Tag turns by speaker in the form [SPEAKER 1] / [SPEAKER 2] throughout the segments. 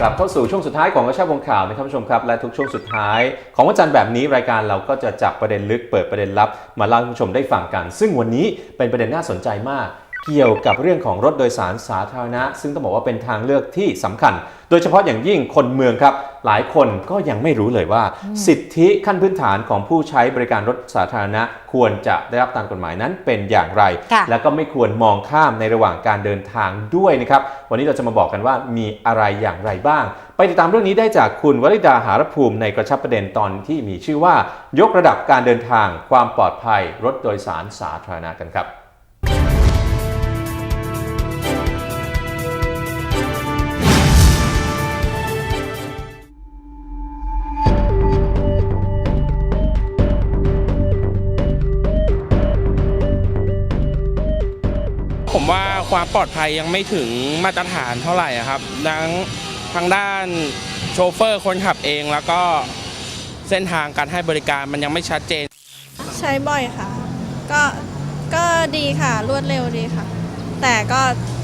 [SPEAKER 1] กลับเข้าสู่ช่วงสุดท้ายของกระชาบวงข่าวนะครับผู้ชมครับ และทุกช่วงสุดท้าย ของวันจันทร์แบบนี้รายการเราก็จะจับประเด็นลึกเปิดประเด็นลับ มาเล่าให้ผู้ชมได้ฟังกัน ซึ่งวันนี้เป็นประเด็นน่าสนใจมาก เกี่ยวกับเรื่องของรถโดยสารสาธารณะ ซึ่งต้องบอกว่าเป็นทางเลือกที่สำคัญ โดยเฉพาะอย่างยิ่งคนเมืองครับ หลายคนก็ยังไม่รู้เลยว่า สิทธิขั้นพื้นฐานของผู้ใช้บริการรถสาธารณะ ควรจะได้รับตามกฎหมายนั้นเป็นอย่างไร
[SPEAKER 2] ค่ะ
[SPEAKER 1] แล้วก็ไม่ควรมองข้ามในระหว่างการเดินทางด้วยนะครับ วันนี้เราจะมาบอกกันว่ามีอะไรอย่างไรบ้าง ไปติดตามเรื่องนี้ได้จากคุณวริดาหารภูมิในกระชับประเด็นตอนที่มีชื่อว่า ยกระดับการเดินทาง ความปลอดภัย รถโดยสารสาธารณะกันครับ
[SPEAKER 3] ความปลอดภัยยังไม่ถึงมาตรฐานเท่าไหร่ครับทั้งทางด้านโชเฟอร์คนขับเองแล้วก็เส้นทางการให้บริการมันยังไม่ชัดเจน
[SPEAKER 4] ใช้บ่อยค่ะ ก็ก็ดีค่ะรวดเร็วดีค่ะ แต่ก็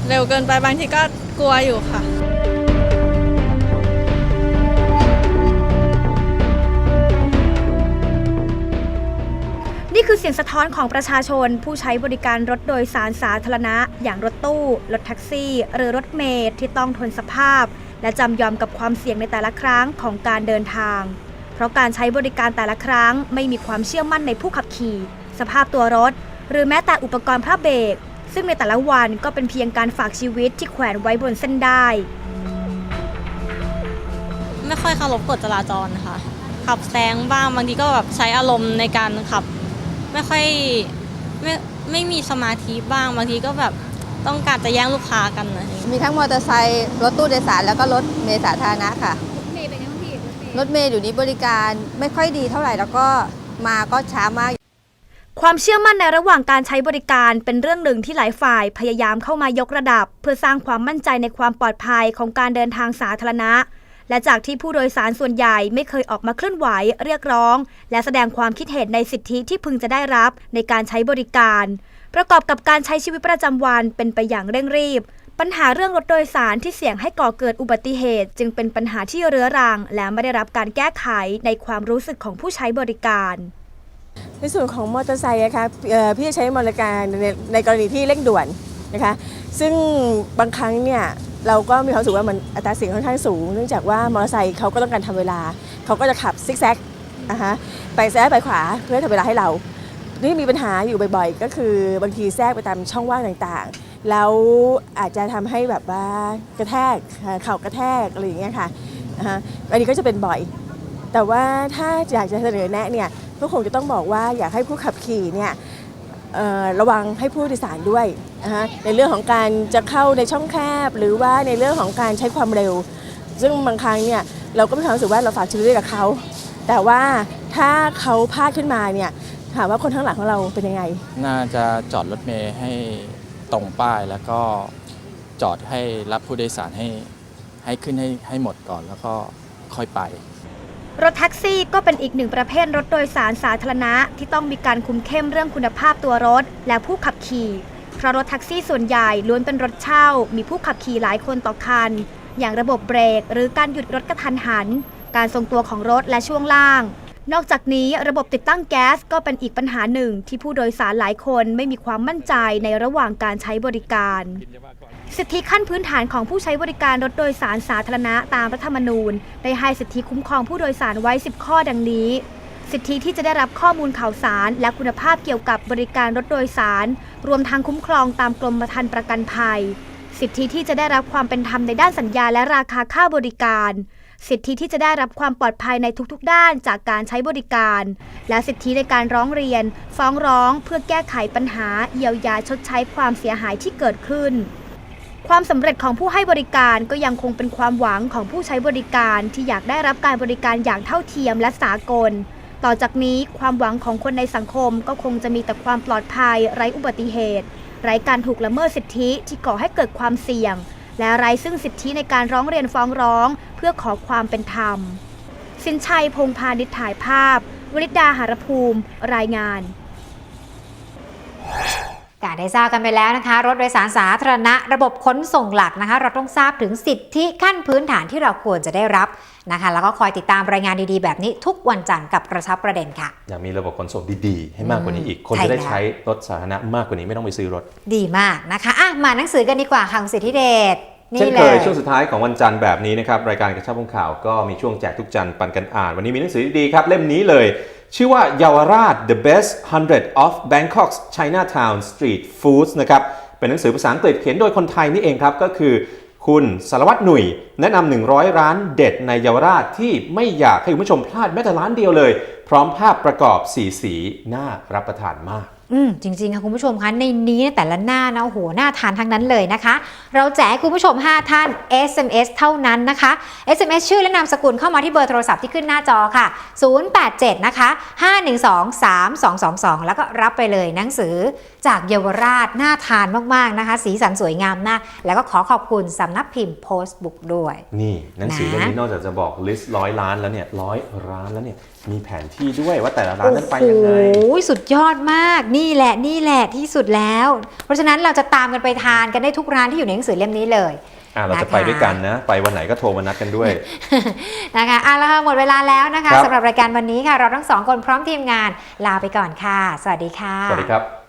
[SPEAKER 4] เร็วเกินไปบางทีก็กลัวอยู่ค่ะ
[SPEAKER 5] เสียงสะท้อนของประชาชน ผู้ใช้บริการรถโดยสารสาธารณะ อย่างรถตู้ รถแท็กซี่ หรือรถเมล์ที่ต้องทนสภาพ และจำยอมกับความเสี่ยงในแต่ละครั้งของการเดินทาง เพราะการใช้บริการแต่ละครั้งไม่มีความเชื่อมั่นในผู้ขับขี่ สภาพตัวรถ หรือแม้แต่อุปกรณ์พระเบรกซึ่งในแต่ละวันก็เป็นเพียงการฝากชีวิตที่แขวนไว้บนเส้นได้
[SPEAKER 6] ไม่ค่อยเคารพกฎจราจรค่ะ ขับแซงบ้างบางทีก็แบบใช้อารมณ์ในการขับ ไม่ค่อยไม่ไม่มีสมาธิบ้างบางทีก็แบบต้องการจะแย่งลูกค้ากันอะไรอย่างเงี้ย
[SPEAKER 2] มีทั้งมอเตอร์ไซค์รถตู้โดยสารแล้วก็รถเมล์สาธารณะค่ะรถเมล์อยู่นี้บริการไม่ค่อยดีเท่าไหร่แล้วก็มาก็ช้ามาก
[SPEAKER 5] ความเชื่อมั่นในระหว่างการใช้บริการเป็นเรื่องหนึ่งที่หลายฝ่ายพยายามเข้ามายกระดับ เพื่อสร้างความมั่นใจในความปลอดภัยของการเดินทางสาธารณะ และจากที่ผู้โดยสารส่วนใหญ่ไม่เคยออกมาเคลื่อนไหวเรียกร้อง และแสดงความคิดเห็นในสิทธิที่พึงจะได้รับในการใช้บริการ ประกอบกับการใช้ชีวิตประจำวันเป็นไปอย่างเร่งรีบ ปัญหาเรื่องรถโดยสารที่เสี่ยงให้ก่อเกิดอุบัติเหตุ จึงเป็นปัญหาที่เรื้อรัง และไม่ได้รับการแก้ไขในความรู้สึกของผู้ใช้บริการ
[SPEAKER 7] ในส่วนของมอเตอร์ไซค์นะคะพี่จะใช้บริการในในกรณีที่เร่งด่วนนะคะ ซึ่งบางครั้งเนี่ย เราก็มีความรู้สึกว่ามันอัตราเสี่ยงค่อนข้างสูง เนื่องจากว่ามอเตอร์ไซค์เขาก็ต้องการทำเวลา เขาก็จะขับซิกแซกนะคะไปซ้ายไปขวาเพื่อทำเวลาให้เรา นี่มีปัญหาอยู่บ่อยๆ ก็คือบางทีแทรกไปตามช่องว่างต่างๆ แล้วอาจจะทำให้แบบว่ากระแทกเข่ากระแทกอะไรอย่างเงี้ยค่ะนะคะอันนี้ก็จะเป็นบ่อย แต่ว่าถ้าอยากจะเสนอแนะเนี่ยก็คงจะต้องบอกว่าอยากให้ผู้ขับขี่เนี่ย ระวังให้ผู้โดยสารด้วยนะคะในเรื่องของการจะเข้าในช่องแคบ หรือว่าในเรื่องของการใช้ความเร็ว ซึ่งบางครั้งเนี่ยเราก็มีความรู้สึกว่าเราฝากชีวิตไว้กับเขา แต่ว่าถ้าเขาพลาดขึ้นมาเนี่ยถามว่าคนข้างหลังของเราเป็นยังไง
[SPEAKER 8] น่าจะจอดรถเมย์ให้ตรงป้ายแล้วก็จอดให้รับผู้โดยสารให้ให้ขึ้นให้ให้หมดก่อนแล้วก็ค่อยไป
[SPEAKER 5] รถแท็กซี่ก็เป็นอีกหนึ่งประเภทรถโดยสารสาธารณะ ที่ต้องมีการคุมเข้มเรื่องคุณภาพตัวรถ และผู้ขับขี่ เพราะรถแท็กซี่ส่วนใหญ่ล้วนเป็นรถเช่า มีผู้ขับขี่หลายคนต่อคัน อย่างระบบเบรก หรือการหยุดรถกระทันหัน การทรงตัวของรถและช่วงล่าง นอกจากนี้ระบบติดตั้งแก๊สก็เป็นอีกปัญหาหนึ่งที่ผู้โดยสารหลายคนไม่มีความมั่นใจในระหว่างการใช้บริการ สิทธิขั้นพื้นฐานของผู้ใช้บริการรถโดยสารสาธารณะตามรัฐธรรมนูญ ได้ให้สิทธิคุ้มครองผู้โดยสารไว้ 10 ข้อดังนี้ สิทธิที่จะได้รับข้อมูลข่าวสาร และคุณภาพเกี่ยวกับบริการรถโดยสาร รวมทั้งคุ้มครองตามกรมธรรม์ประกันภัย สิทธิที่จะได้รับความเป็นธรรมในด้านสัญญาและราคาค่าบริการ สิทธิที่จะได้รับความปลอดภัยในทุกๆ ด้านจากการใช้บริการ และสิทธิในการร้องเรียน ฟ้องร้อง เพื่อแก้ไขปัญหา เยียวยาชดใช้ความเสียหายที่เกิดขึ้น ความสำเร็จของผู้ให้บริการก็ยังคงเป็นความหวังของผู้ใช้บริการที่อยากได้รับการบริการอย่างเท่าเทียมและสากล ต่อจากนี้ความหวังของคนในสังคมก็คงจะมีแต่ความปลอดภัย ไร้อุบัติเหตุ ไร้การถูกละเมิดสิทธิที่ก่อให้เกิดความเสี่ยง และไร้ซึ่งสิทธิในการร้องเรียนฟ้องร้อง เพื่อขอความเป็นธรรม สินชัยพงพาณิชย์ถ่ายภาพ วริดาหารภูมิ รายงาน
[SPEAKER 9] กาได้ทราบกันไปแล้วนะคะ รถโดยสารสาธารณะระบบขนส่งหลักนะคะ เราต้องทราบถึงสิทธิขั้นพื้นฐานที่เราควรจะได้รับนะคะ แล้วก็คอยติดตามรายงานดีๆ แบบนี้ทุกวันจันทร์กับกระชับประเด็นค่ะ
[SPEAKER 1] อยากมีระบบขนส่งดีๆ ให้มากกว่านี้อีก คน
[SPEAKER 9] ใช่
[SPEAKER 1] จะได้
[SPEAKER 9] แล้ว
[SPEAKER 1] ใช้รถสาธารณะมากกว่านี้ไม่ต้องไปซื้อรถ
[SPEAKER 9] ดีมากนะคะอะมาหนังสือกันดีกว่าค่ะคุณสิทธิเดช
[SPEAKER 1] เช่
[SPEAKER 9] นี่
[SPEAKER 1] น
[SPEAKER 9] เล
[SPEAKER 1] เคย
[SPEAKER 9] ย
[SPEAKER 1] ช่วงสุดท้ายของวันจันทร์แบบนี้นะครับรายการกระชับวงข่าวก็มีช่วงแจกทุกจันทร์ปันกันอ่าน วันนี้มีหนังสือดีๆครับ เล่มนี้เลย ชื่อว่าเยาวราช The Best 100 of Bangkok's Chinatown Street Foods นะครับเป็นหนังสือภาษาอังกฤษเขียนโดยคนไทยนี่เองครับก็คือคุณสารวัตรหนุ่ย แนะนำ100 ร้านเด็ดในเยาวราชที่ไม่อยากให้คุณผู้ชมพลาดแม้แต่ร้านเดียวเลย พร้อมภาพประกอบสีสีน่ารับประทานมาก
[SPEAKER 9] อืมจริงๆค่ะคุณผู้ชมคะในนี้แต่ละหน้านะโอ้โหน่าทานทั้งนั้นเลยนะคะ เราแจกให้คุณผู้ชม 5 ท่าน SMS เท่านั้นนะคะ SMS ชื่อและนามสกุลเข้ามาที่เบอร์โทรศัพท์ที่ขึ้นหน้าจอค่ะ 087 นะคะ 512 3222 แล้วก็รับไปเลยหนังสือจากเยาวราชน่าทานมากๆนะคะ สีสันสวยงามมากแล้วก็ขอขอบคุณสำนักพิมพ์ Post Book ด้วย
[SPEAKER 1] นี่หนังสือเล่มนี้นอกจากจะบอกลิสต์ร้อยล้านแล้วเนี่ยร้อยร้านแล้วเนี่ยมีแผนที่ด้วยว่าแต่ละร้านนั้นไปยังไง
[SPEAKER 9] โอ้โหสุดยอดมากนี่แหละนี่แหละที่สุดแล้ว เพราะฉะนั้นเราจะตามกันไปทานกันได้ทุกร้านที่อยู่ในหนังสือเล่มนี้เลย
[SPEAKER 1] อะเราจะ
[SPEAKER 9] นะคะ
[SPEAKER 1] ไปด้วยกันนะ ไปวันไหนก็โทรมานัดกันด้วย
[SPEAKER 9] นะคะเอาละค่ะหมดเวลาแล้วนะคะ
[SPEAKER 1] ครับ
[SPEAKER 9] สำหรับรายการวันนี้ค่ะ เราทั้งสองคนพร้อมทีมงานลาไปก่อนค่ะ สวัสดีค่ะ
[SPEAKER 1] สวัสดีครับ